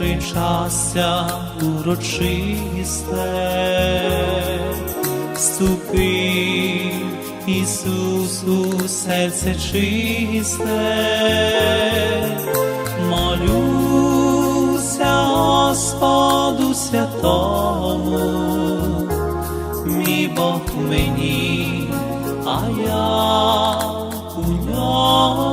причастя урочисте, вступи, Ісус, у серце чисте, молюся Господу святому, мій Бог мені, а я у ньому.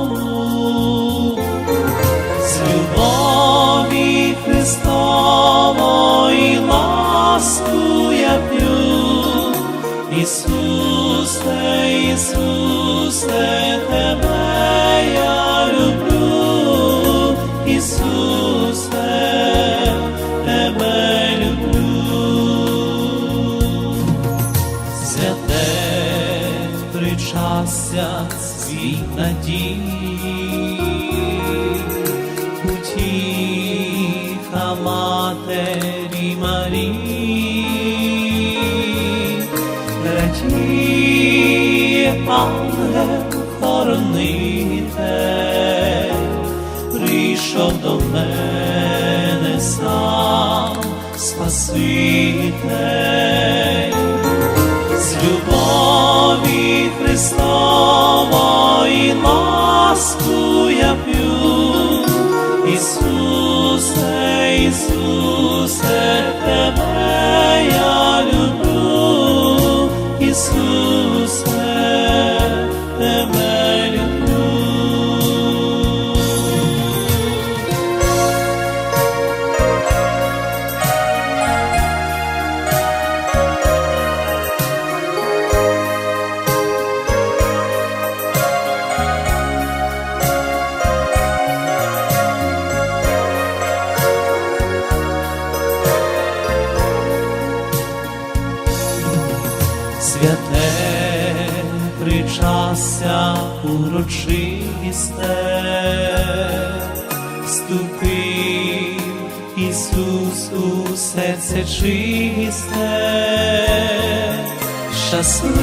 Радіє ангел хоронитель, прийшов до мене сам Спаситель. З любові Христової урочисте, вступив Ісус у серце чисте, щаслива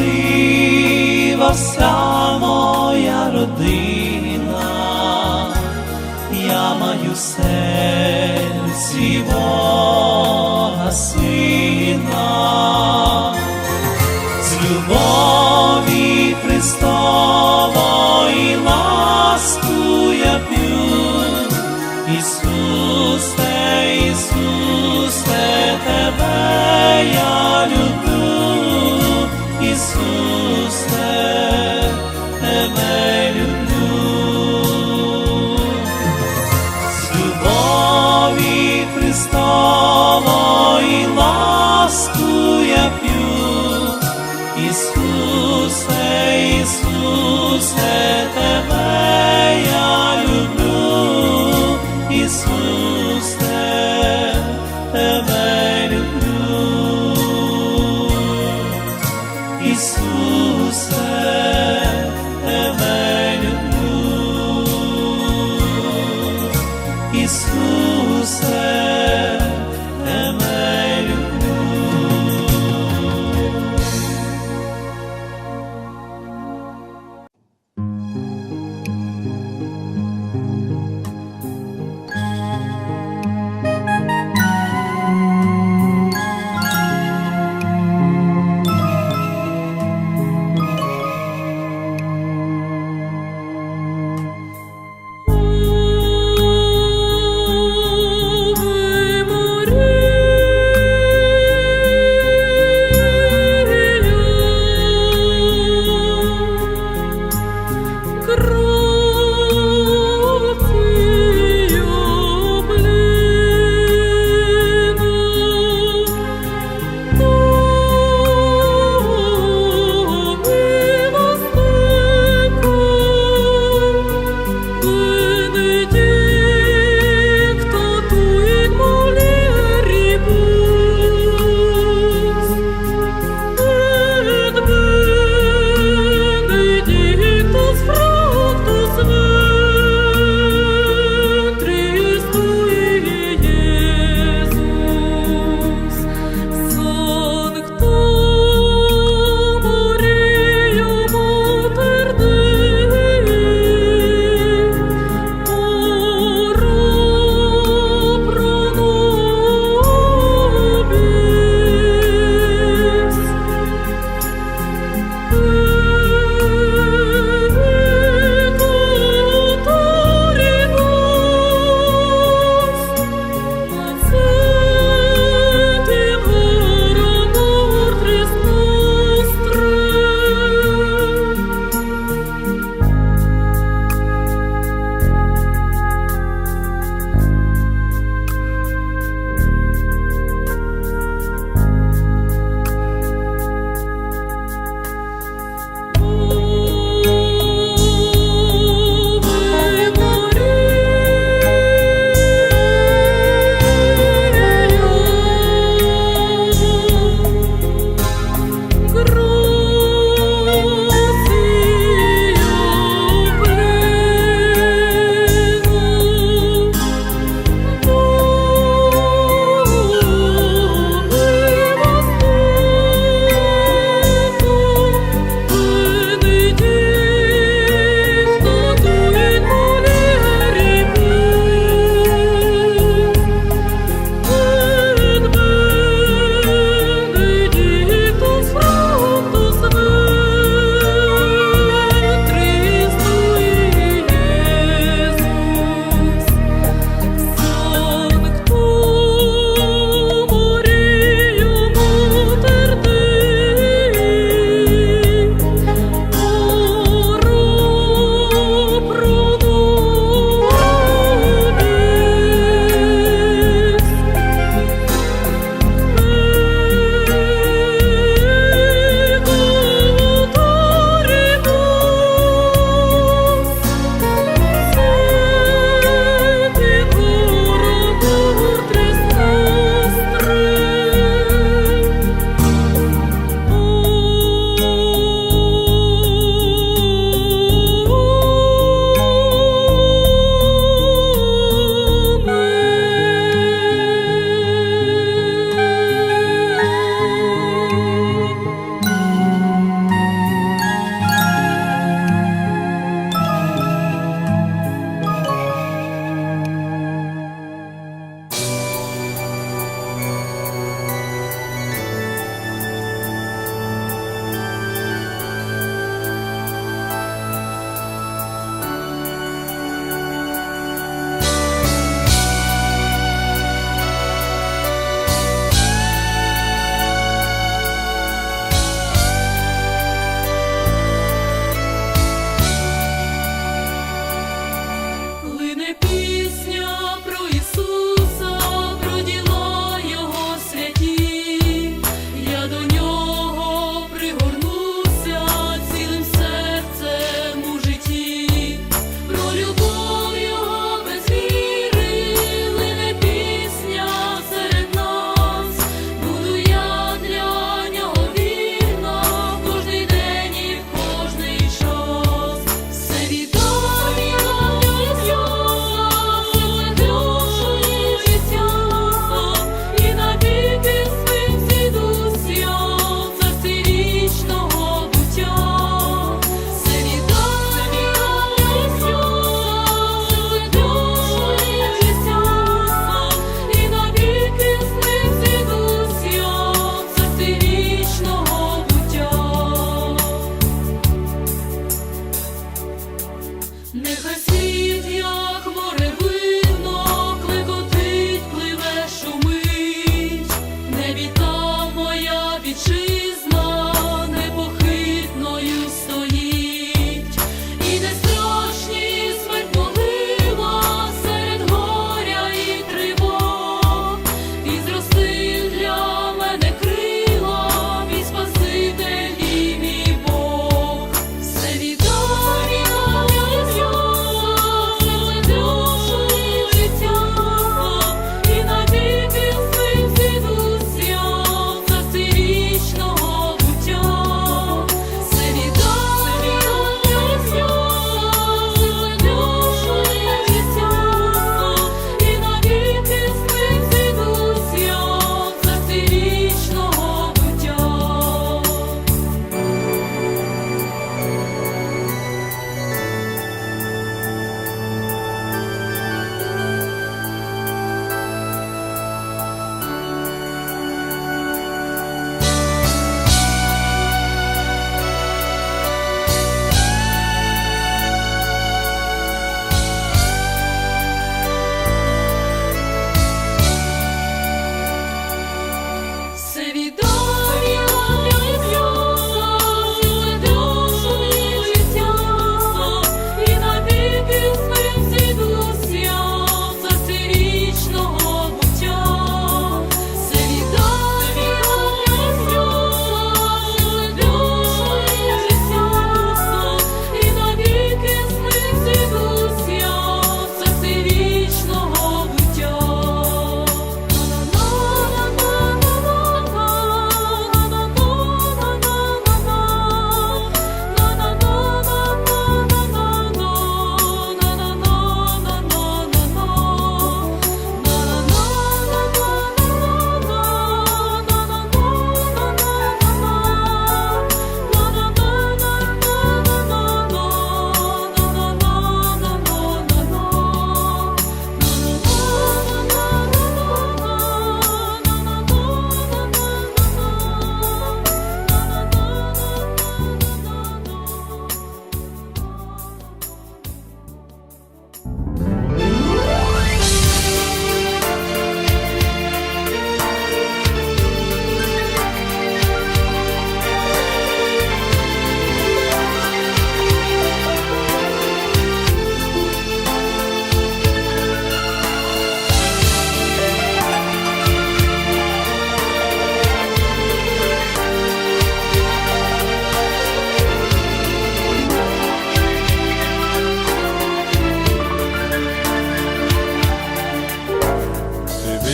вся моя родина, я маю в серці Бога сина. З любові Христової Ісусе, Ісусе, Тебе я люблю, Ісусе,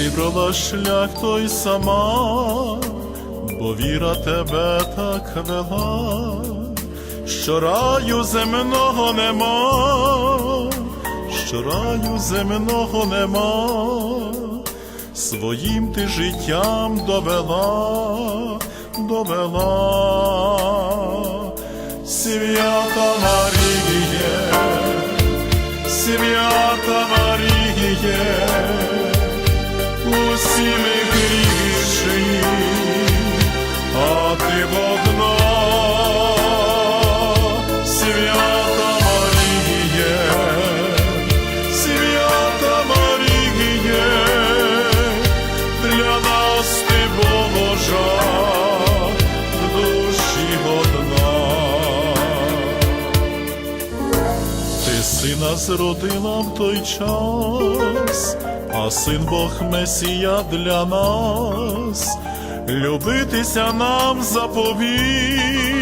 вибрала шлях той сама, бо віра тебе так вела, що раю земного нема, що раю земного нема, своїм ти життям довела, довела. Свята Маріє, свята Маріє, усі ми грішні, а ти одна, свята Маріє, свята Маріє, для нас ти Божа, в душі одна. Ти сина зродила в той час, а син Бог Месія для нас, любитися нам заповів,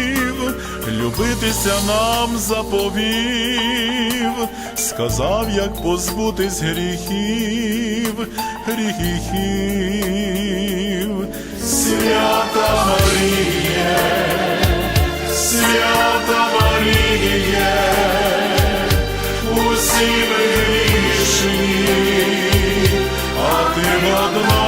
любитися нам заповів, сказав, як позбутись гріхів, гріхів, свята Маріє, свята Маріє усі ми грішні, ти свята